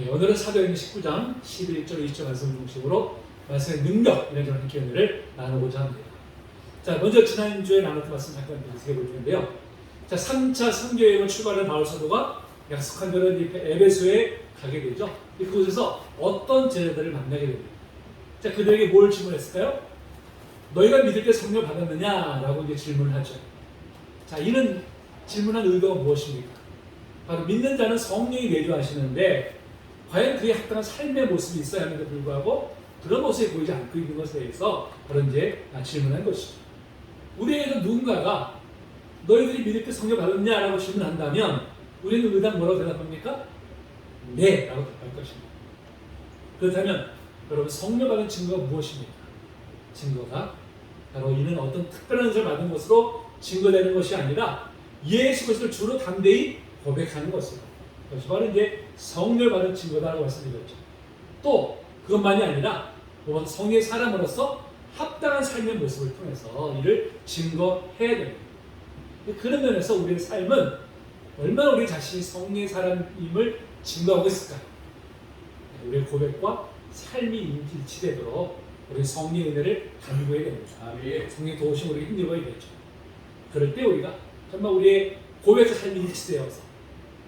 네, 오늘은 사도행전 19장 11절 20절 말씀을 중심으로 말씀의 능력 이런 점을 함께 오늘을 나누고자 합니다. 자, 먼저 지난주에 나눴던 말씀 잠깐 드리게 볼 텐데요. 자, 3차 선교여행을 출발한 바울 사도가 약속한 대로 이 에베소에 가게 되죠. 이 그곳에서 어떤 제자들을 만나게 됩니다. 자, 그들에게 뭘 질문했을까요? 너희가 믿을 때 성령 받았느냐라고 이제 질문을 하죠. 자, 이는 질문한 의도가 무엇입니까? 바로 믿는 자는 성령이 내주하시는데 과연 그에 합당한 삶의 모습이 있어야 하는데 불구하고 그런 모습이 보이지 않고 있는 것에 대해서 바로 이제 질문한 것이죠. 우리에게도 누군가가 너희들이 믿을 때 성령 받았냐라고 질문한다면 우리는 의당 뭐라고 대답합니까? 네 라고 답할 것입니다. 그렇다면 여러분 성령 받은 증거가 무엇입니까? 증거가 바로 이는 어떤 특별한 것을 받은 것으로 증거되는 것이 아니라 예수 그리스도를 주로 담대히 고백하는 것이다. 그것이 바로 이제 성령을 받은 증거다라고 말씀드렸죠. 또 그것만이 아니라 성의 사람으로서 합당한 삶의 모습을 통해서 이를 증거해야 됩니다. 그런 면에서 우리의 삶은 얼마나 우리 자신이 성의 사람임을 증거하고 있을까? 우리의 고백과 삶이 일치되도록 우리 성령의 은혜를 담고해야 됩니다. 아멘. 성령 도우심 우리 힘입어야 되죠. 그럴 때 우리가 정말 우리의 고백과 삶이 일치되어서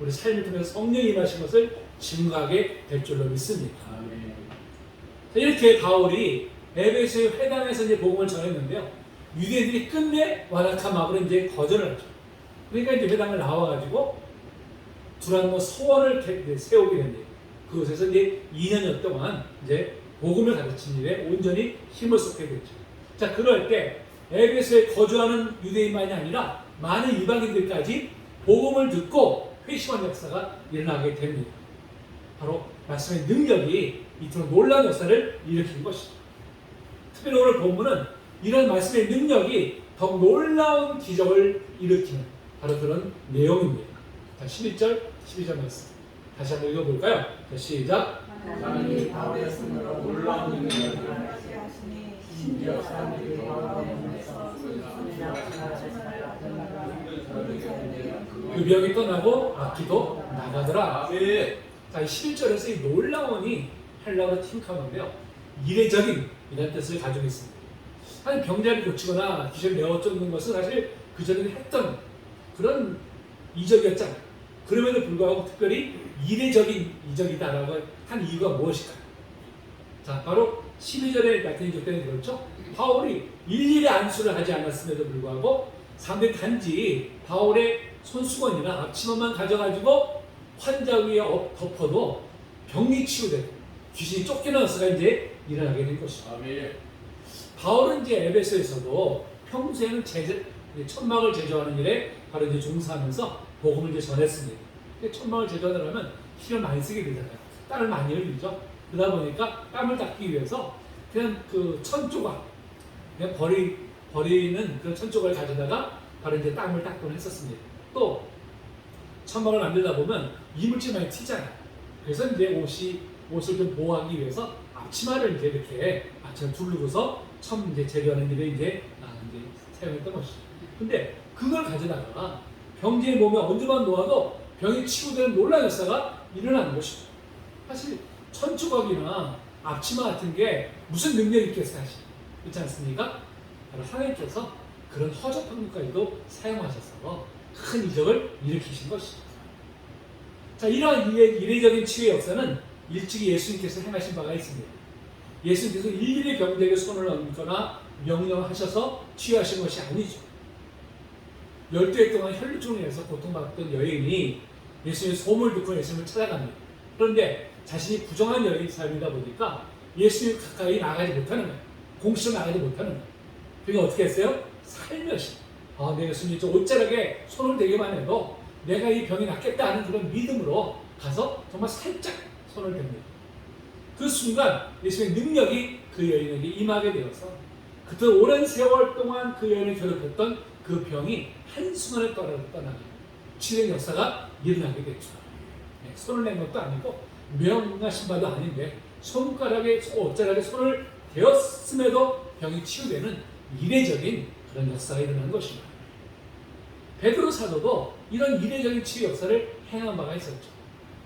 우리 삶을 통해서 성령이 임하신 것을 증거하게 될 줄로 믿습니다. 아멘. 이렇게 바울이 에베소의 회당에서 이제 복음을 전했는데요. 유대인들이 끝내 완악한 마음으로 이제 거절을 하죠. 그러니까 이제 회당을 나와가지고 두란노 소원을 세우게 됩니다. 그곳에서 이제 2년여 동안 이제 복음을 가르친 일에 온전히 힘을 쏟게 됐죠. 자, 그럴 때 에베소에 거주하는 유대인만이 아니라 많은 이방인들까지 복음을 듣고 회심한 역사가 일어나게 됩니다. 바로 말씀의 능력이 이토록 놀라운 역사를 일으킨 것이죠. 특별히 오늘 본문은 이런 말씀의 능력이 더욱 놀라운 기적을 일으키는 바로 그런 내용입니다. 자, 11절, 12절 말씀. 다시 한번 읽어볼까요? 자, 시작. 하나님이 바울의 손으로 놀라운 능력을 하시니 심지어 사람들이 바울의 몸에서 그 병이 떠나고 악기도 나가더라. 아멘. 자, 이 11절에서 이 놀라운이 헬라어로 팀카운인데요. 이례적인 이런 뜻을 가지고 있습니다. 사실 병자를 고치거나 기절 내어 쫓는 것은 사실 그전에 했던 그런 이적이었잖아요. 그럼에도 불구하고 특별히 이례적인 이적이다라고 한 이유가 무엇일까요? 자, 바로 12절에 같은 이적 때는 그렇죠. 바울이 일일이 안수를 하지 않았음에도 불구하고 사람들이 단지 바울의 손수건이나 앞치마만 가져가지고 환자 위에 엎- 덮어도 병이 치유되고 귀신이 쫓겨나서가 이제 일어나게 된 것이죠. 아멘. 바울은 이제 에베소에서도 평소에는 제재, 천막을 제조하는 일에 바로 이제 종사하면서 복음을 이제 전했습니다. 근데 천막을 제조하려면 힘을 많이 쓰게 되잖아요. 땀을 많이 흘리죠. 그러다 보니까 땀을 닦기 위해서 그냥 그 천조각, 그냥 버리, 버리는 그런 천조각을 가져다가 바로 이제 땀을 닦곤 했었습니다. 또 천막을 만들다 보면 이물질 많이 튀잖아요. 그래서 이제 옷이 옷을 좀 보호하기 위해서 앞치마를 이제 이렇게 앞치마 두르고서 처음 이제 재료하는 일에 이제 아, 이제 사용했던 것이죠. 근데 그걸 가져다가 병자의 몸에 언제만 놓아도 병이 치유되는 놀라운 역사가 일어나는 것이죠. 사실 천조각이나 앞치마 같은 게 무슨 능력이 있겠어요, 사실. 그렇지 않습니까? 바로 하나님께서 그런 허접한 것까지도 사용하셔서 큰 이적을 일으키신 것이죠. 자, 이러한 이례- 이례적인 치유의 역사는 일찍이 예수님께서 행하신 바가 있습니다. 예수님께서 일일이 병들에게 손을 얹거나 명령하셔서 치유하신 것이 아니죠. 열두 해 동안 혈루증으로 인해서 고통받던 여인이 예수님의 소문을 듣고 예수님을 찾아갑니다. 그런데 자신이 부정한 여인 삶이다 보니까 예수님 가까이 나가지 못하는 거예요. 공식으로 나가지 못하는 거예요. 그러니까 어떻게 했어요? 살며시. 아, 내 예수님 저 옷자락에 손을 대기만 해도 내가 이 병이 낫겠다 하는 그런 믿음으로 가서 정말 살짝 손을 댑니다. 그 순간 예수님의 능력이 그 여인에게 임하게 되어서 그때 오랜 세월 동안 그 여인을 괴롭혔던 그 병이 한순간에 떠나, 떠나게 치료의 역사가 일어나게 됐죠. 네, 손을 낸 것도 아니고 명하신 바도 아닌데 손가락에 옷자락에 손을 대었음에도 병이 치유되는 이례적인 그런 역사가 일어난 것입니다. 베드로 사도도 이런 이례적인 치유 역사를 행한 바가 있었죠.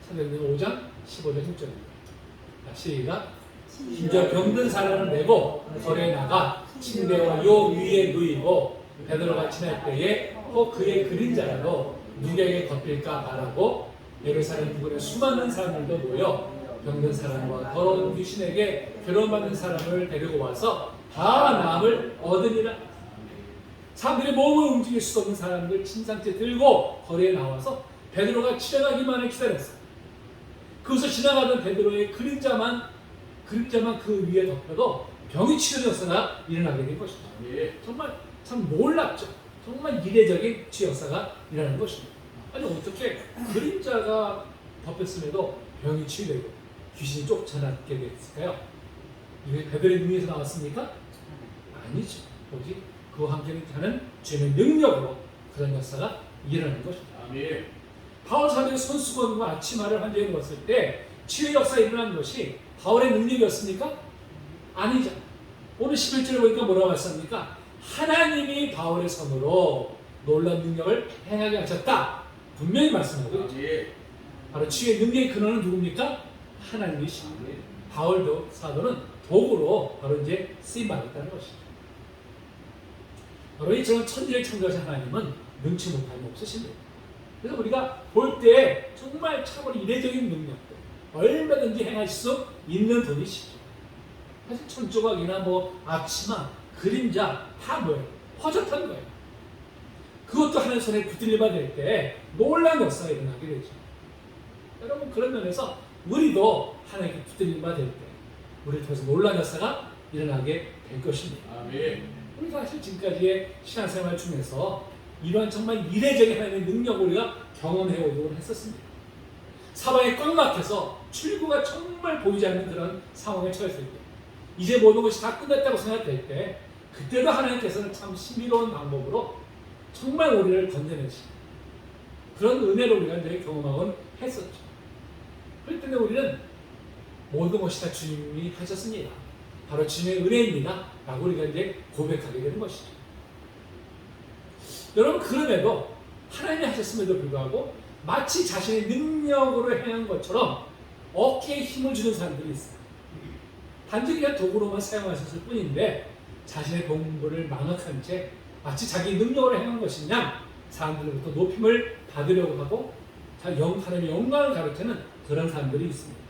사도행전 5장 15절 6절입니다. 시작. 심지어 병든 사람을 메고 거리에 나가 침대와 요 위에 누이고 베드로가 지날 때에 혹 그의 그림자라도 누구에게 덮일까 바라고 예루살렘 부근에 수많은 사람들도 모여 병든 사람과 더러운 귀신에게 괴로움받는 사람을 데리고 와서 다 나음을 얻으니라 사람들이 몸을 움직일 수 없는 사람들 침상째 들고 거리에 나와서 베드로가 지나가기만을 기다렸어요. 그것을 지나가던 베드로의 그림자만 그림자만 그 위에 덮여도 병이 치료되었으나 일어나게 된 것입니다. 예. 정말 참 놀랍죠. 정말 이례적인 치역사가 일어나는 것입니다. 아니 어떻게 그림자가 덮였음에도 병이 치유되고 귀신이 쫓아나게 됐을까요? 이게 베드로의 눈에서 나왔습니까? 아니죠. 오직 그와 함께 하는 죄의 능력으로 그런 역사가 일어나는 것입니다. 아멘. 바울 사도의 손수건과 아치마를 환자에 넣었을 때 치유 역사가 일어난 것이 바울의 능력이었습니까? 아니죠. 오늘 11절에 보니까 뭐라고 말씀합니까? 하나님이 바울의 손으로 놀라운 능력을 행하게 하셨다. 분명히 말씀하고 있죠. 바로 치유의 능력의 근원은 누굽니까? 하나님이십니다. 바울도 사도는 도구로 바로 이제 쓰임 받았다는 것이죠. 바로 이처럼 천지를 창조하신 하나님은 능치 못함이 없으십니다. 그래서 우리가 볼 때 정말 참으로 이례적인 능력들 얼마든지 행하실 수 있는 분이시죠. 사실 천조각이나 뭐 앞치마, 그림자 다 뭐예요? 허접한 거예요. 그것도 하나님 손에 붙들리게 될때 놀라운 역사가 일어나게 되죠. 여러분 그런 면에서 우리도 하나님께 붙들림 받을 때 우리를 통해서 놀라운 역사가 일어나게 될 것입니다. 아멘. 우리 사실 지금까지의 신앙생활 중에서 이러한 정말 이례적인 하나님의 능력을 우리가 경험해 오곤 했었습니다. 사방에 꽉 막혀서 출구가 정말 보이지 않는 그런 상황에 처했을 때 이제 모든 것이 다 끝났다고 생각될 때 그때도 하나님께서는 참 신비로운 방법으로 정말 우리를 건져내시고 그런 은혜를 우리가 늘 경험하곤 했었죠. 때는 우리는 모든 것이 다 주님이 하셨습니다. 바로 주님의 은혜입니다. 라고 우리가 이제 고백하게 되는 것이죠. 여러분, 그럼에도 하나님이 하셨음에도 불구하고 마치 자신의 능력으로 행한 것처럼 어깨에 힘을 주는 사람들이 있어요. 단지 그냥 도구로만 사용하셨을 뿐인데 자신의 본분을 망각한 채 마치 자기 능력으로 행한 것이냐 사람들로부터 높임을 받으려고 하고 자, 영, 하나님의 영광을 가르치는 그런 사람들이 있습니다.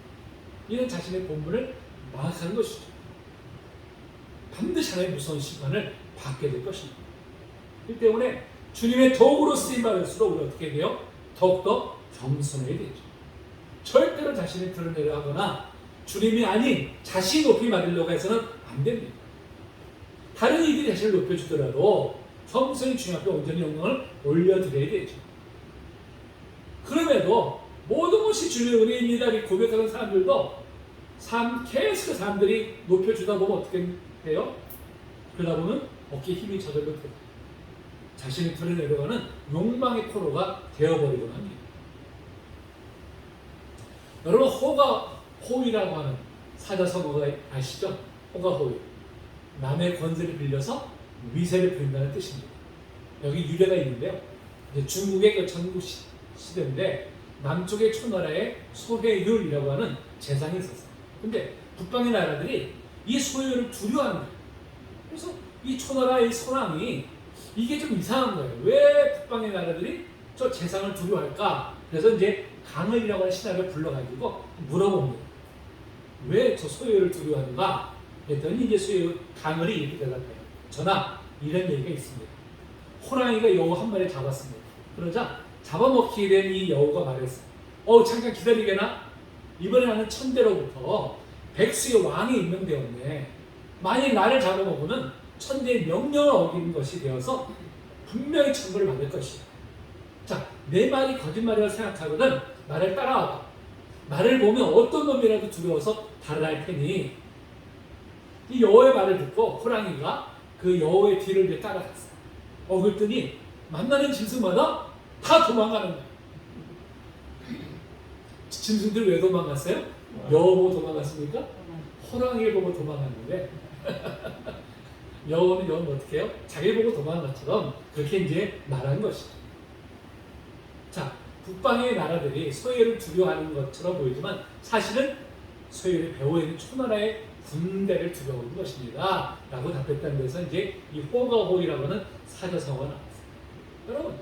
이는 자신의 본분을 망각한 것이죠. 반드시 하나의 무서운 심판을 받게 될 것입니다. 이 때문에 주님의 도구로 쓰임 받을수록 우리 어떻게 돼요? 더욱더 겸손해야 되죠. 절대로 자신을 드러내려 하거나 주님이 아닌 자신이 높이 받으려고 해서는 안 됩니다. 다른 이들이 자신을 높여주더라도 겸손히 주님 앞에 온전히 영광을 올려드려야 되죠. 그럼에도 모든 것이 주님의 은혜입니다. 고백하는 사람들도 삶 계속 사람들이 높여주다 보면 어떻게 돼요? 그러다 보면 어깨에 힘이 저절로 돼요. 자신이 드러내려가는 욕망의 코로가 되어버리곤 합니다. 여러분 호가 호위라고 하는 사자성어가 아시죠? 호가 호위. 남의 권세를 빌려서 위세를 부린다는 뜻입니다. 여기 유래가 있는데요. 중국의 그 전국 시, 시대인데 남쪽의 초나라에 소해율이라고 하는 재상이 있었어요. 근데 북방의 나라들이 이 두려워하는 거예요. 그래서 이 초나라의 선왕이 이게 좀 이상한 거예요. 왜 북방의 나라들이 저 재상을 두려워할까? 그래서 이제 강을이라고 하는 신하를 불러가지고 물어봅니다. 왜 저 소유를 두려워하는가? 그랬더니 이제 소유 강을이 이렇게 대답해요. 전하, 이런 얘기가 있습니다. 호랑이가 여우 한 마리 잡았습니다. 그러자 잡아먹히게 된 이 여우가 말했어요. 어, 잠깐 기다리게나? 이번에 나는 천대로부터 백수의 왕이 임명되었네. 만약 나를 잡아먹으면 천대의 명령을 어기는 것이 되어서 분명히 천벌을 받을 것이다. 자, 내 말이 거짓말이라고 생각하거든 나를 따라와봐. 나를 보면 어떤 놈이라도 두려워서 달아날 테니 이 여호의 말을 듣고 호랑이가 그 여호의 뒤를 이제 따라갔어요. 어, 그랬더니 만나는 짐승마다 다 도망가는 거예요. 짐승들 왜 도망갔어요? 여호 보고 도망갔습니까? 호랑이를 보고 도망갔는데 여호는 여호는 어떻게 해요? 자기를 보고 도망간 것처럼 그렇게 이제 말한 것이죠. 자, 북방의 나라들이 소외를 두려워하는 것처럼 보이지만 사실은 소외를 배후에 있는 초나라의 군대를 두려워하는 것입니다. 라고 답했다는 데서 이제 이 호가호이라고 하는 사자성어가 나왔어요. 여러분,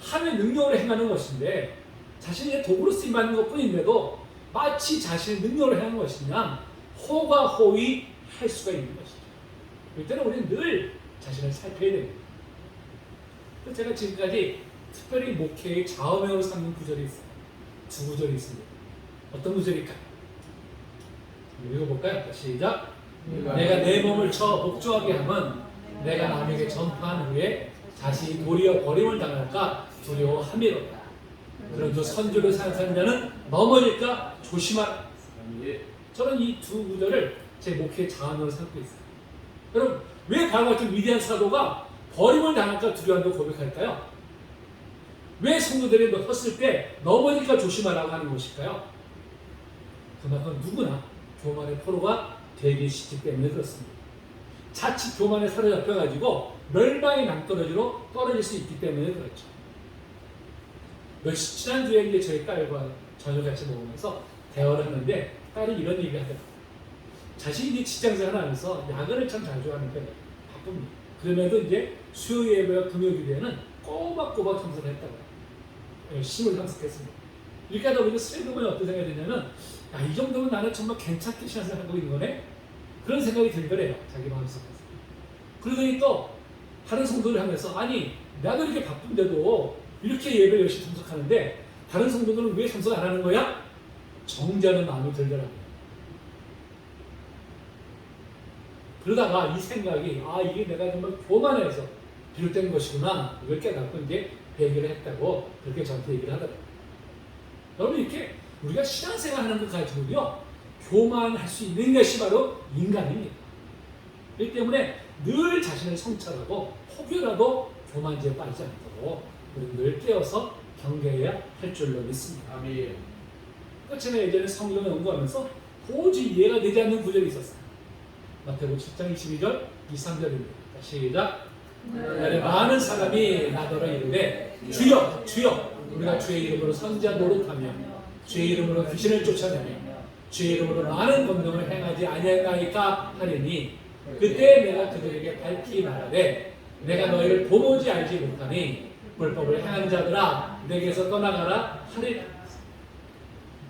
함의 능력으로 행하는 것인데 자신의 도구로 쓰임받는 것 뿐인데도 마치 자신의 능력으로 행하는 것이냐 호가호이 할 수가 있는 것이죠. 이때는 우리는 늘 자신을 살펴야 됩니다. 그래서 제가 지금까지 특별히 목회의 좌우명으로 삼는 구절이 있어요. 두 구절이 있습니다. 어떤 구절일까요? 읽어볼까요? 시작. 내가 내 몸을 쳐 복종하게 하면 내가 남에게 전파한 후에 자신이 도리어 버림을 당할까 두려워함이로다. 그런저 선조를 생각하는 자는 넘어질까 조심하라. 저는 이 두 구절을 제 목회의 자원으로 삼고 있어요. 여러분, 왜 바로 같은 위대한 사도가 버림을 당할까 두려워한다고 고백할까요? 왜 성도들이 섰을 때 넘어질까 조심하라고 하는 것일까요? 그만큼 누구나 교만의 포로가 되기 쉽기 때문에 그렇습니다. 자칫 교만에 사로잡혀가지고 멸망의 낭떠러지로 떨어질 수 있기 때문에 그렇죠. 몇 시- 지난주에 저희 딸과 저녁 같이 먹으면서 대화를 하는데 딸이 이런 얘기를 하더라고요. 자신이 직장생활 하면서 야근을 참 자주 하는데 바쁩니다. 그럼에도 이제 수요 예배와 금요 기도에는 꼬박꼬박 참석을 했다고요. 열심히 참석했습니다. 이렇게 하다 보니까 스레드분이 어떤 생각이 드냐면 야, 이 정도면 나는 정말 괜찮게 신앙생활 하고 있는 거네? 그런 생각이 들더래요. 자기 마음속에서. 그러더니 또 다른 성도를 하면서 아니 나도 이렇게 바쁜데도 이렇게 예배 열심히 참석하는데 다른 성도들은 왜 참석 안 하는 거야? 정죄하는 마음이 들더라고요. 그러다가 이 생각이 아 이게 내가 정말 교만해서 비롯된 것이구나 이걸 깨닫고 이제 회개를 했다고 그렇게 저한테 얘기를 하더라고요. 여러분 이렇게 우리가 신앙생활 하는 것 가지고요 교만할 수 있는 것이 바로 인간입니다. 그렇기 때문에 늘 자신을 성찰하고 혹여라도 교만지에 빠지지 않도록 우리 늘 깨어서 경계해야 할 줄로 믿습니다. 아멘. 그 제가 예전에 성경을 연구하면서 도저히 이해가 되지 않는 구절이 있었어요. 마태복음 7장 22절, 23절입니다. 시작. 나에 많은 사람이 나더러 이르되 주여 주여 우리가 주의 이름으로 선지자 노릇하며 주의 이름으로 귀신을 쫓아내며 주의 이름으로 많은 권능을 행하지 아니하나이까 하리니 그때 내가 그들에게 밝히 말하되 내가 너희를 도무지 알지 못하니 불법을 행하는 자들아 내게서 떠나가라 하리라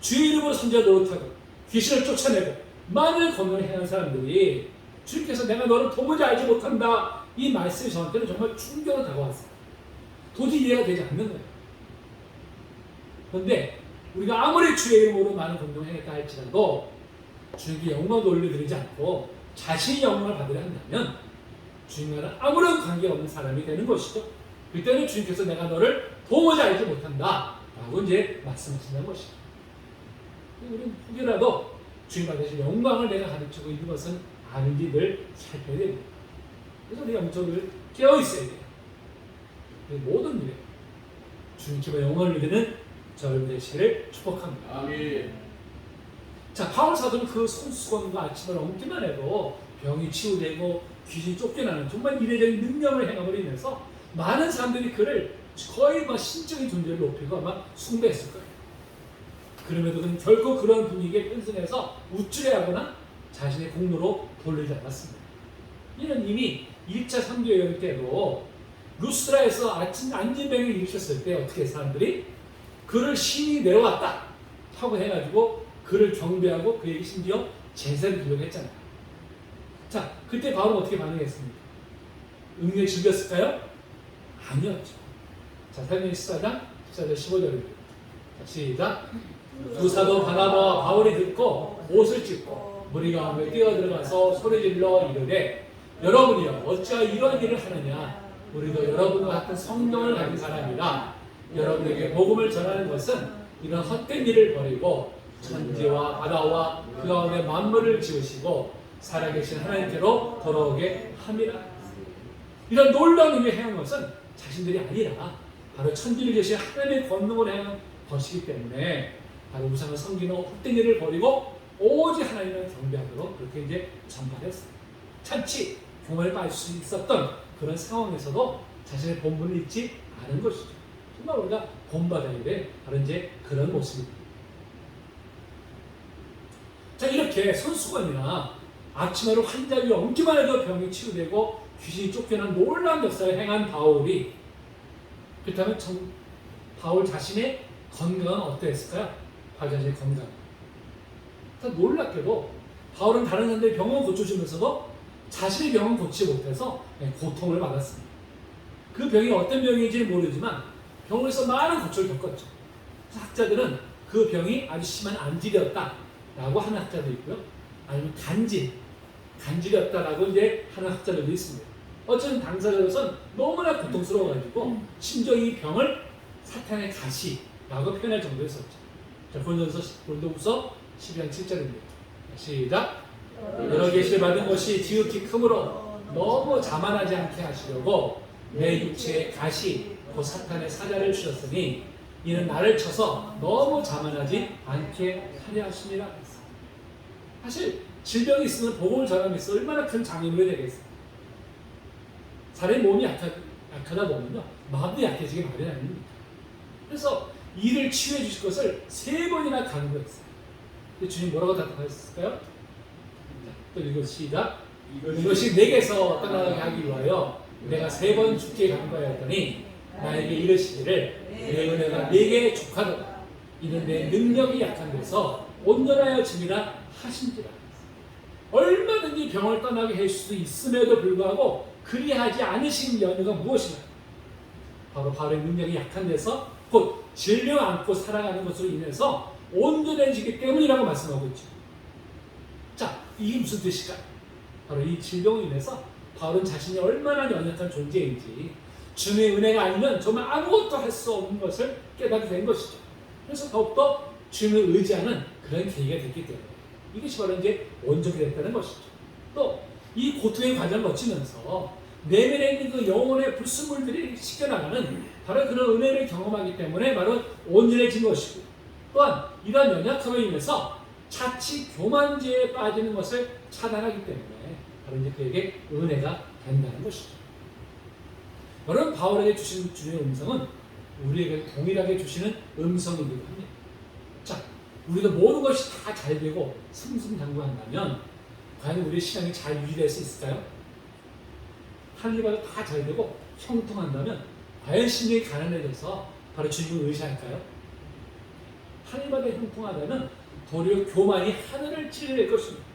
주의 이름으로 선지자 노릇하고 귀신을 쫓아내고 많은 권능을 행하는 사람들이 주님께서 내가 너를 도무지 알지 못한다 이 말씀이 저한테는 정말 충격으로 다가왔어요. 도저히 이해가 되지 않는 거예요. 그런데 우리가 아무리 주의 이름으로 많은 권능을 행했다 할지라도 주님께 영광 돌려드리지 않고 자신이 영광을 받으려 한다면 주님과는 아무런 관계없는 사람이 되는 것이죠. 그때는 주님께서 내가 너를 도무지 알지 못한다 라고 이제 말씀하신다는 것이죠. 우리는 혹여라도 주님 받으신 영광을 내가 가르치고 있는 것은 아닌지 늘 살펴야 됩니다. 그래서 우리가 영적을 깨어 있어야 돼요. 이 모든 일에 주님께만 영광을 누리는 저를 되시를 축복합니다. 아멘. 자, 바울 사도는 그 손수건과 아침을 엉기만 해도 병이 치유되고 귀신이 쫓겨나는 정말 이례적인 능력을 행함으로 인해서 많은 사람들이 그를 거의 막 신적인 존재를 높이고 아마 숭배했을 거예요. 그럼에도 그는 결코 그런 분위기에 편승해서 우쭐해하거나 자신의 공로로 돌리지 않았습니다. 이는 이미 1차 3교 여행 때도 루스라에서 아침 안진병을 일으켰을 때 어떻게 사람들이 그를 신이 내려왔다 하고 해가지고 그를 경배하고 그에게 심지어 제사를 드리려고 했잖아요. 자, 그때 바울은 어떻게 반응했습니까? 응애 즐겼을까요? 아니었죠. 자, 사도행 14장 14절 15절입니다. 시작. 두 사도 바나바와 바울이 듣고 옷을 찢고 무리 가운데 뛰어들어가서 소리질러 이르되 여러분이여 어찌하여 이런 일을 하느냐 우리도 여러분과 같은 성령을 가진 사람이라 여러분에게 복음을 전하는 것은 이런 헛된 일을 버리고 천지와 바다와 그 가운데 만물을 지으시고 살아계신 하나님께로 돌아오게 함이라 이런 놀라운 일을 행한 것은 자신들이 아니라 바로 천지를 계신 하나님의 권능을 행한 것이기 때문에 바로 우상을 섬기는 헛된 일을 버리고 오직 하나님을 경배하도록 그렇게 이제 전파했어요. 참치 교만에 빠질 수 있었던 그런 상황에서도 자신의 본분을 잊지 않은 것이죠. 정말 우리가 본받아야 될 바로 이제 그런 모습입니다. 자 이렇게 손수건이나 앞치마를 환자 위에 얹기만 해도 병이 치유되고 귀신이 쫓겨난 놀라운 역사를 행한 바울이 그렇다면 정, 바울 자신의 건강은 어땠을까요? 바울 자신의 건강. 참 놀랍게도 바울은 다른 사람들의 병을 고쳐주면서도 자신의 병은 고치지 못해서 네, 고통을 받았습니다. 그 병이 어떤 병인지 모르지만 병원에서 많은 고초를 겪었죠. 학자들은 그 병이 아주 심한 안질이었다라고 하는 학자도 있고요. 아니면 간질, 간질이었다라고 이제 하는 학자들도 있습니다. 어쨌든 당사자로서는 너무나 고통스러워가지고 심지어 이 병을 사탄의 가시라고 표현할 정도였었죠. 자, 고린도서 고린도후서 12장 7절입니다. 시작. 여러 계시를 받은 것이 지극히 크므로 너무 자만하지 않게 하시려고 내 육체의 가시 곧 사탄의 사자를 주셨으니 이는 나를 쳐서 너무 자만하지 않게 하려 하심이라 사실 질병이 있으면 복음을 있어 얼마나 큰 장애물이 되겠어요 사람의 몸이 약하, 약하 다 보면요 마음도 약해지게 마련 아닙니다. 그래서 이를 치유해 주실 것을 세 번이나 강조했어요. 주님 뭐라고 답하셨을까요? 자, 또 읽어 시작. 이것이 내게서 떠나게 하기 위하여 내가 세 번 죽게 간과하였더니 나에게 이르시기를 내 은혜가 내게 족하도다. 이는 내 능력이 약한 데서 온전하여 지니라 하신지라. 얼마든지 병을 떠나게 할 수 있음에도 불구하고 그리하지 않으신 연유가 무엇이냐 바로 바로의 능력이 약한 데서 곧 질병 안고 살아가는 것으로 인해서 온전해지기 때문이라고 말씀하고 있죠 자 이게 무슨 뜻일까요? 바로 이 질병으로 인해서 바울은 자신이 얼마나 연약한 존재인지 주님의 은혜가 아니면 정말 아무것도 할 수 없는 것을 깨닫게 된 것이죠. 그래서 더욱더 주님을 의지하는 그런 계기가 됐기 때문에 이것이 바로 이제 원적이 됐다는 것이죠. 또 이 고통의 과정을 거치면서 내면에 있는 그 영혼의 불순물들이 씻겨나가는 바로 그런 은혜를 경험하기 때문에 바로 온전해진 것이고 또한 이러한 연약함을 인해서 자칫 교만죄에 빠지는 것을 차단하기 때문에 바로 이제 그에게 은혜가 된다는 것이죠. 여러분 바울에게 주신 주님의 음성은 우리에게 동일하게 주시는 음성이기도 합니다. 자, 우리가 모든 것이 다 잘 되고 승승장구한다면 과연 우리의 신앙이 잘 유지될 수 있을까요? 하늘바다 다잘 되고 형통한다면 과연 심령이 가난해져서 바로 주님을 의지할까요? 하늘바다 형통하다면 도리어 교만이 하늘을 찌를 것입니다.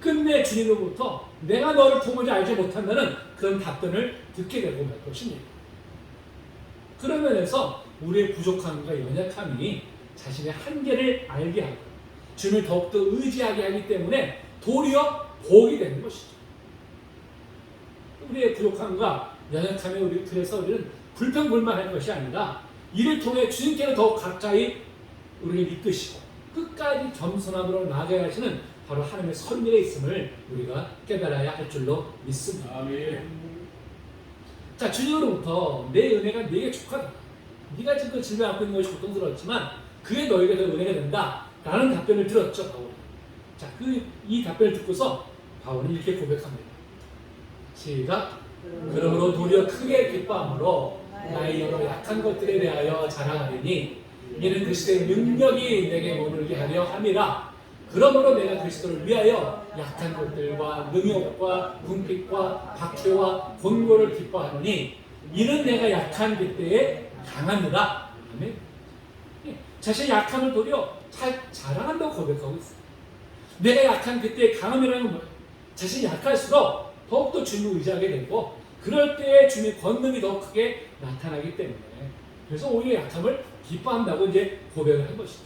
끝내 주님으로부터 내가 너를 도무지 알지 못한다는 그런 답변을 듣게 되고 말 것입니다. 그런 면에서 우리의 부족함과 연약함이 자신의 한계를 알게 하고 주님을 더욱더 의지하게 하기 때문에 도리어 복이 되는 것이죠. 우리의 부족함과 연약함에 우리 그래서 우리는 불평불만하는 것이 아니라 이를 통해 주님께로 더욱 가까이 우리를 이끄시고 끝까지 겸손함으로 나아가야 하시는 바로 하나님의 선밀에 있음을 우리가 깨달아야 할 줄로 믿습니다. 아멘. 자 주님으로부터 내 은혜가 네게 족하다. 네가 지금 그 질병 갖고 있는 것이 고통스럽지만 그게 너에게 더 은혜가 된다. 라는 답변을 들었죠. 자 그 이 답변을 듣고서 바울은 이렇게 고백합니다. 시작. 그러므로 도리어 크게 기뻐함으로 나의 여러 약한 것들에 대하여 자랑하리니 이는 그리스도의 능력이 내게 머물게 하려 함이라. 그러므로 내가 그리스도를 위하여 약한 것들과 능욕과 궁핍과 박해와 권고를 기뻐하노니 이는 내가 약한 그때에 강합니다. 아멘. 예, 자신의 약함을 도리어 잘 자랑한다고 고백하고 있어요. 내가 약한 그때의 강함이라는 건? 자신이 약할수록 더욱더 주님을 의지하게 되고 그럴 때에 주님의 권능이 더 크게 나타나기 때문에 그래서 오히려 약함을 기뻐한다고 이제 고백을 한 것이죠.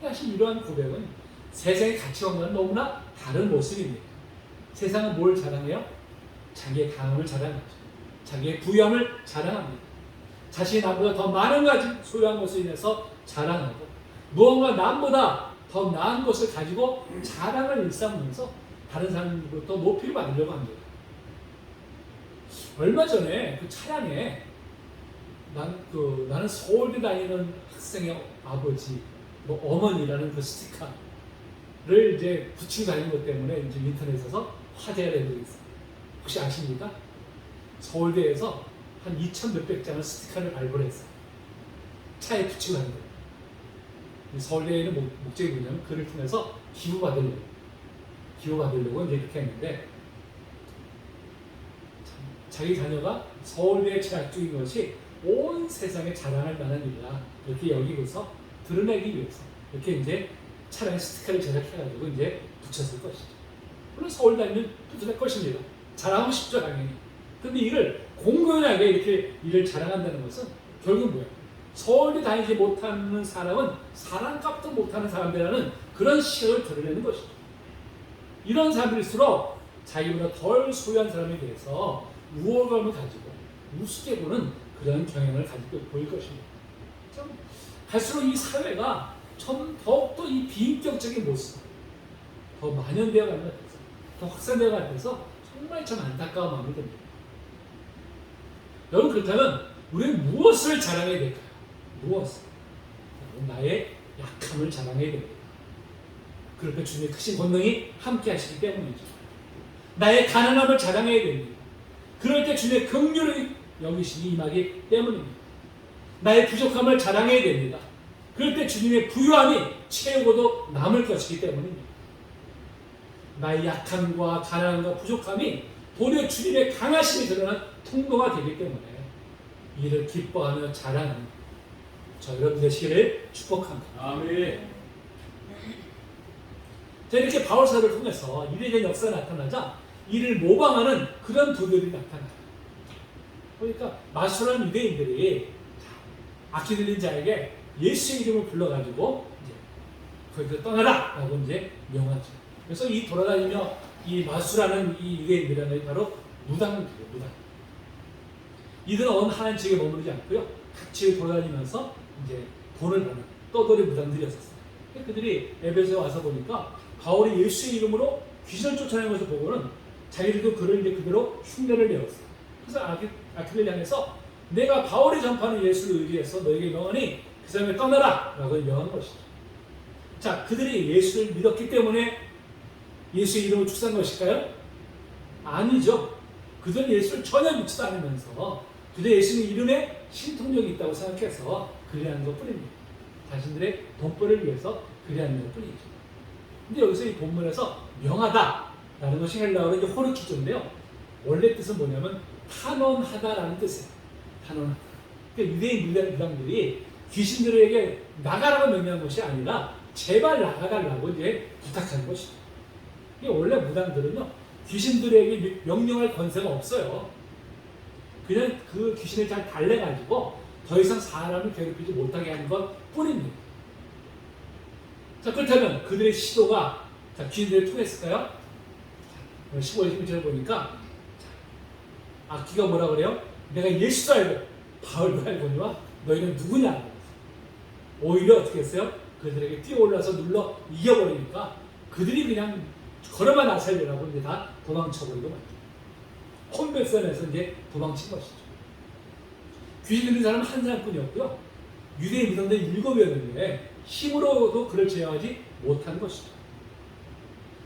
사실 이러한 고백은 세상의 가치관과는 너무나 다른 모습입니다. 세상은 뭘 자랑해요? 자기의 강함을 자랑하죠. 자기의 부여함을 자랑합니다. 자신이 남보다 더 많은 가지 소유한 것을 인해서 자랑하고 무언가 남보다 더 나은 것을 가지고 자랑을 일삼으면서 다른 사람들부터 높이를 받으려고 합니다. 얼마 전에 그 차량에 난, 그, 나는 서울대 다니는 학생의 아버지, 뭐 어머니라는 그 스티커를 이제 붙이고 다니는 것 때문에 이제 인터넷에서 화제가 된 적이 있어요. 혹시 아십니까? 서울대에서 한 2천 몇백 장의 스티커를 발굴했어요. 차에 붙이고 거예요. 목, 목적이 뭐냐면 그를 통해서 기부 받으려고 기부 받으려고 이제 이렇게 했는데 참, 자기 자녀가 서울대에 재학 중인 것이 온 세상에 자랑할 만한 일이다 이렇게 여기고서 드러내기 위해서 이렇게 이제 차량에 스티커를 제작해가지고 이제 붙였을 것이죠. 물론 서울 다니면 붙여낼 것입니다. 자랑하고 싶죠 당연히. 근데 이를 공공연하게 이렇게 일을 자랑한다는 것은 결국 뭐야? 서울대 다니지 못하는 사람은 사람값도 못하는 사람들이라는 그런 시각을 드러내는 것이죠. 이런 사람일수록 자기보다 덜 소유한 사람에 대해서 우월감을 가지고 우습게 보는 그런 경향을 가지고 보일 것입니다. 참 갈수록 이 사회가 좀 더욱더 이 비인격적인 모습 더 만연되어 가는 것 같아서 더 확산되어 같아서 정말 참 안타까운 마음이 듭니다. 여러분 그렇다면 우리는 무엇을 자랑해야 될까요? 무엇을? 여러분, 나의 약함을 자랑해야 됩니다. 그럴 때 주님의 크신 권능이 함께 하시기 때문이죠. 나의 가난함을 자랑해야 됩니다. 그럴 때 주님의 긍휼을 여기시니 임하기 때문입니다. 나의 부족함을 자랑해야 됩니다. 그럴 때 주님의 부유함이 채우고도 남을 것이기 때문입니다. 나의 약함과 가난함과 부족함이 도리어 주님의 강하심이 드러난 통로가 되기 때문에 이를 기뻐하며 자랑하는 저 여러분 되시기를 축복합니다. 아멘. 자, 이렇게 바울사를 통해서 대한 역사가 나타나자 이를 모방하는 그런 도들이 나타나요. 그러니까 마술한 유대인들이 악기 들린 자에게 예수의 이름을 불러가지고 이제 거기서 떠나라! 라고 이제 명하죠. 그래서 이 돌아다니며 이 마술하는 이 유대인들은 바로 무당들이에요, 무당. 이들은 어느 한 지역에 머무르지 않고요. 각 지역에 돌아다니면서 이제 돈을 버는 떠돌이 무당들이었었어요. 그들이 에베소에 와서 보니까 바울이 예수의 이름으로 귀신을 쫓아내는 것을 보고는 자기들도 그를 이제 그대로 흉내를 내었어요. 그래서 아기, 아키를 향해서 내가 바울이 전파하는 예수를 의지해서 너에게 명하니 그 사람을 떠나라! 라고 명한 것이죠. 자, 그들이 예수를 믿었기 때문에 예수의 이름을 축사한 것일까요? 아니죠. 그들은 예수를 전혀 믿지도 않으면서 그들 예수님 이름에 신통력이 있다고 생각해서 그리하는 것 뿐입니다. 자신들의 돈벌을 위해서 그리하는 것 뿐이죠. 근데 여기서 이 본문에서 명하다라는 것이 헬라어로 이제 호르키조인데요. 원래 뜻은 뭐냐면 탄원하다라는 뜻이에요. 탄원하다. 그러니까 유대인 무당- 무당들이 귀신들에게 나가라고 명령한 것이 아니라 제발 나가달라고 이제 부탁하는 것이죠. 원래 무당들은요 귀신들에게 명령할 권세가 없어요. 그냥 그 귀신을 잘 달래가지고 더 이상 사람을 괴롭히지 못하게 하는 것 뿐입니다. 자, 그렇다면 그들의 시도가 자, 귀신들을 통했을까요? 15절 16절을 보니까 자, 악기가 뭐라 그래요? 내가 예수도 알고 바울도 알거니와 너희는 누구냐? 오히려 어떻게 했어요? 그들에게 뛰어올라서 눌러 이겨버리니까 그들이 그냥 걸어만 나살려라고 이제 다 도망쳐버리고 말이죠. 콘베선에서 이제 도망친 것이죠. 귀신 들린 사람은 한 사람뿐이었고요. 유대인 무당들 일곱이었는데 힘으로도 그를 제어하지 못한 것이죠.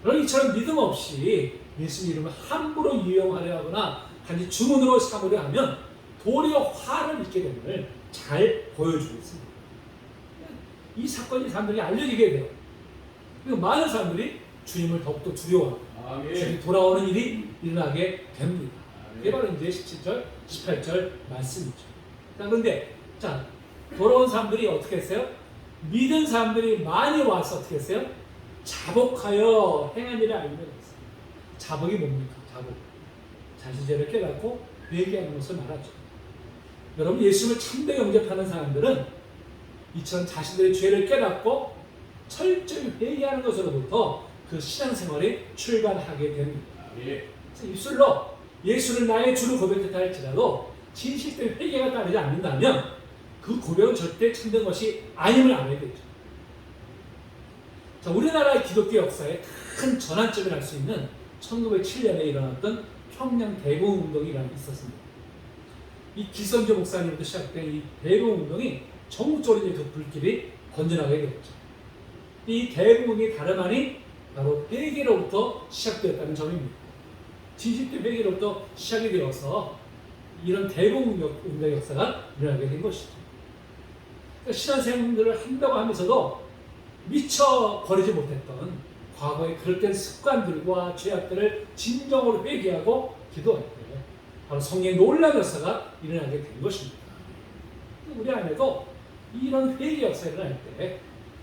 그러니 이처럼 믿음 없이 예수 이름을 함부로 이용하려 하거나 단지 주문으로 삼으려 하면 도리어 화를 입게 됨을 잘 보여주고 있습니다. 이 사건이 사람들이 알려지게 돼요. 그리고 많은 사람들이 주님을 더욱더 두려워하고 아멘. 주님이 돌아오는 일이 일어나게 됩니다. 이게. 바로 이제 17절, 18절 말씀이죠. 자, 그런데, 자, 돌아온 사람들이 어떻게 했어요? 믿은 사람들이 많이 와서 어떻게 했어요? 자복하여 행한 일을 알게 됐어요. 자복이 뭡니까? 자복. 자신죄를 깨닫고 회개하는 것을 말하죠. 여러분, 예수님을 참되게 영접하는 사람들은 이처럼 자신들의 죄를 깨닫고 철저히 회개하는 것으로부터 그 신앙생활이 출발하게 됩니다. 그래서 입술로 예수를 나의 주로 고백했다 할지라도 진실된 회개가 따르지 않는다면 그 고백은 절대 참된 것이 아님을 알아야 되죠. 자, 우리나라의 기독교 역사에 큰 전환점을 할 수 있는 1907년에 일어났던 평양 대공 운동이 있었습니다. 이 기선조 목사님부터 시작된 이 대공 운동이 전국적으로 그 불길이 번져나가게 되었죠. 이 대공 운동이 다름 아닌 바로 회개로부터 시작되었다는 점입니다. 진실된 회개로부터 시작이 되어서 이런 대공 운동의 역사가 일어나게 된 것이죠. 그러니까 신앙생활을 한다고 하면서도 미처 버리지 못했던 과거의 그릇된 습관들과 죄악들을 진정으로 회개하고 기도할 때 바로 성령의 놀라운 역사가 일어나게 된 것입니다. 우리 안에도 이런 회개 역사가 일어날 때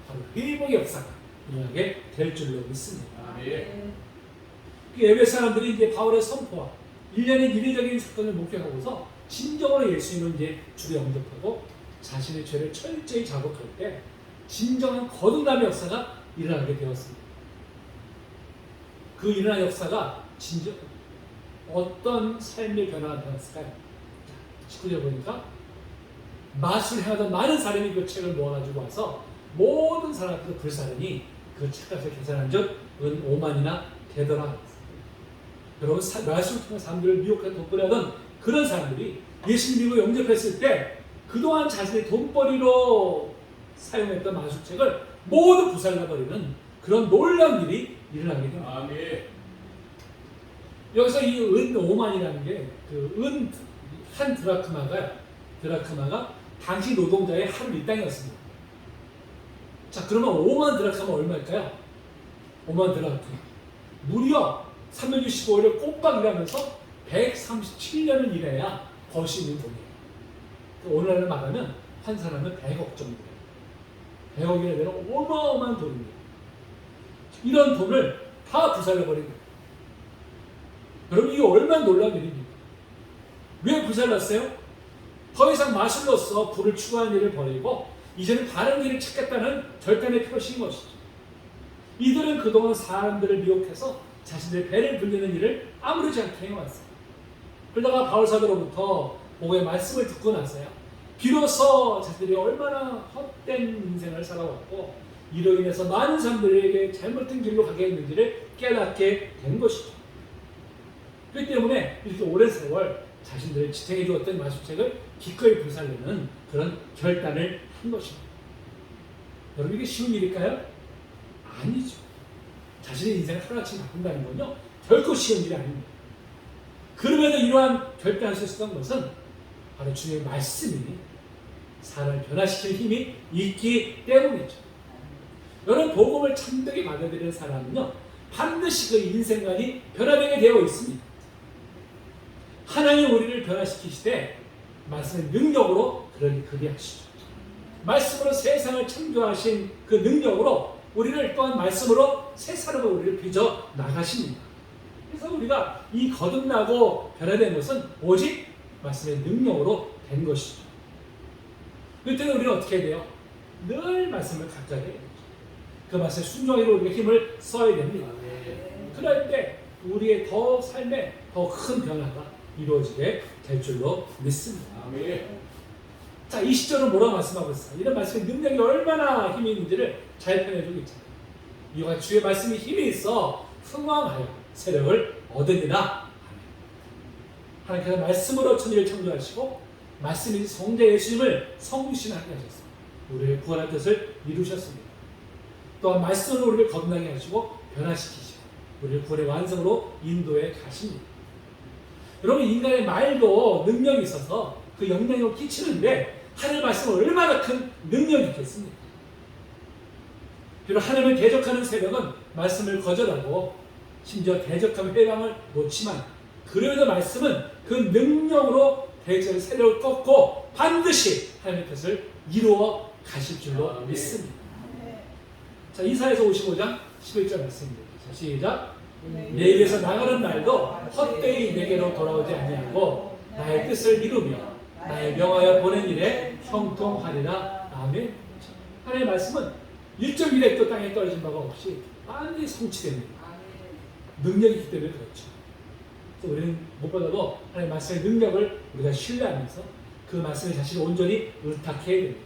바로 회복의 역사가 일어나게 될 줄로 믿습니다. 아멘. 그 예배 사람들이 이제 바울의 선포와 일련의 이례적인 사건을 목격하고서 진정으로 예수님을 이제 주에 영접하고 자신의 죄를 철저히 자복할 때 진정한 거듭남의 역사가 일어나게 되었습니다. 그 일어난 역사가 진정 어떤 삶의 변화가 되었을까요? 자, 19절 보니까 마술 행하던 많은 사람이 그 책을 모아가지고 와서 모든 사람들 불사르니 그 책값을 계산한 적은 5만이나 되더라. 여러분 사- 말씀을 통해 사람들을 미혹해 독벌하던 그런 사람들이 예수님 믿고 영접했을 때 그동안 자신의 돈벌이로 사용했던 마술책을 모두 부살라버리는 그런 놀라운 일이 일어나게 됩니다. 아멘. 여기서 이은 5만이라는 게 그 은 한 드라크마가 드라크마가 당시 노동자의 하루 일당이었습니다. 자 그러면 5만 드라크마 얼마일까요? 5만 드라크마 무려 365일을 꼬박 일하면서 137년을 일해야 벌 수 있는 돈이에요. 그 오늘날로 말하면 한 사람은 100억 정도 돼요. 100억이나 되는 어마어마한 돈입니다. 이런 돈을 다 부살려버린 거예요. 여러분 이게 얼마나 놀라운 일입니까? 왜 부살났어요? 더 이상 마술로서 부를 추구하는 일을 버리고 이제는 다른 길을 찾겠다는 결단의 표시인 것이죠. 이들은 그동안 사람들을 미혹해서 자신들의 배를 불리는 일을 아무렇지 않게 해왔어요. 그러다가 바울 사도로부터 복의 말씀을 듣고 나서요. 비로소 자신들이 얼마나 헛된 인생을 살아왔고 이로 인해서 많은 사람들에게 잘못된 길로 가게 했는지를 깨닫게 된 것이죠. 그렇기 때문에 이렇게 오랜 세월 자신들을 지탱해 주었던 마술책을 기꺼이 불살르는 그런 결단을 한 것입니다. 여러분 이게 쉬운 일일까요? 아니죠. 자신의 인생을 하루아침에 바꾼다는 건요 결코 쉬운 일이 아닙니다. 그럼에도 이러한 결단할 수 있었던 것은 바로 주의 말씀이 사람을 변화시킬 힘이 있기 때문이죠. 여러분 복음을 참되게 받아들이는 사람은요 반드시 그 인생관이 변화되게 되어 있습니다. 하나님 우리를 변화시키시되 말씀의 능력으로 그러니 그리 하시죠. 말씀으로 세상을 창조하신 그 능력으로 우리를 또한 말씀으로 새 사람으로 우리를 빚어 나가십니다. 그래서 우리가 이 거듭나고 변화된 것은 오직 말씀의 능력으로 된 것이죠. 그때는 우리는 어떻게 돼요? 늘 말씀을 가까이 해야. 그 말씀에 순종하기로 우리가 힘을 써야 됩니다. 그럴 때 우리의 더 삶에 더 큰 변화가 이루어지게 될 줄로 믿습니다. 아멘. 자, 이 시절은 뭐라고 말씀하고 있어요? 이런 말씀의 능력이 얼마나 힘이 있는지를 잘 표현해주고 있잖아요. 이와 주의 말씀이 힘이 있어 흥왕하여 세력을 얻으리라. 하나님께서 말씀으로 천지를 창조하시고 말씀이 성자 예수님을 성부신하게 하셨어요. 우리의 구원할 뜻을 이루셨습니다. 또한 말씀으로 우리를 거듭나게 하시고 변화시키시고 우리를 구원의 완성으로 인도해 가십니다. 여러분 인간의 말도 능력이 있어서 그 영향력을 끼치는데 하나님의 말씀은 얼마나 큰 능력이 있겠습니까? 비록 하나님을 대적하는 세력은 말씀을 거절하고 심지어 대적하면 회방을 놓지만 그래도 말씀은 그 능력으로 대적의 세력을 꺾고 반드시 하나님의 뜻을 이루어 가실 줄로 아멘. 믿습니다. 자 이사에서 55장 11절 말씀입니다. 자 시작. 내 입에서 나가는 말도 헛되이 내게로 돌아오지 아니하고 나의 뜻을 이루며 나의 명하여 보낸 일에 형통하리라. 아멘. 하나님의 말씀은 일정 미래도 땅에 떨어진 바가 없이 반드시 성취됩니다. 능력이 있기 때문에 그렇죠. 그래서 우리는 무엇보다도 하나님의 말씀의 능력을 우리가 신뢰하면서 그 말씀에 자신을 온전히 의탁해야 됩니다.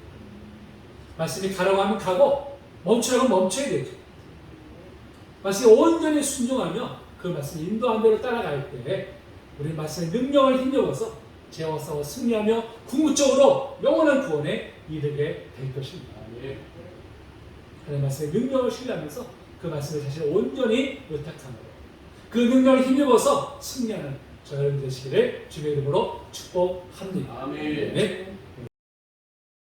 말씀이 가라고 하면 가고 멈추라고 멈춰야 되죠. 말씀에 온전히 순종하며 그 말씀 인도한 대로 따라갈 때 우리 말씀의 능력을 힘입어서 싸워 승리하며 궁극적으로 영원한 구원에 이르게 될 것입니다. 아멘. 하나님의 말씀의 능력을 신뢰하면서 그 말씀을 자신을 온전히 의탁함으로 그 능력을 힘입어서 승리하는 저 여러분 되시기를 주의 이름으로 축복합니다. 아멘. 네.